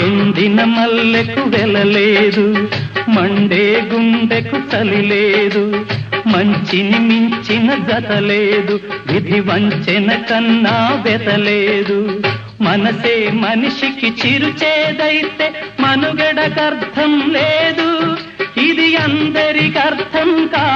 ఎండిన మల్లెకు వెలలేదు మండే గుండెకు తలి లేదు మంచిని మించిన గత లేదు విధి వంచెన కన్నా వెతలేదు మనసే మనిషికి చిరుచేదైతే మనుగడకర్థం లేదు ఇది అందరికి అర్థం కాదు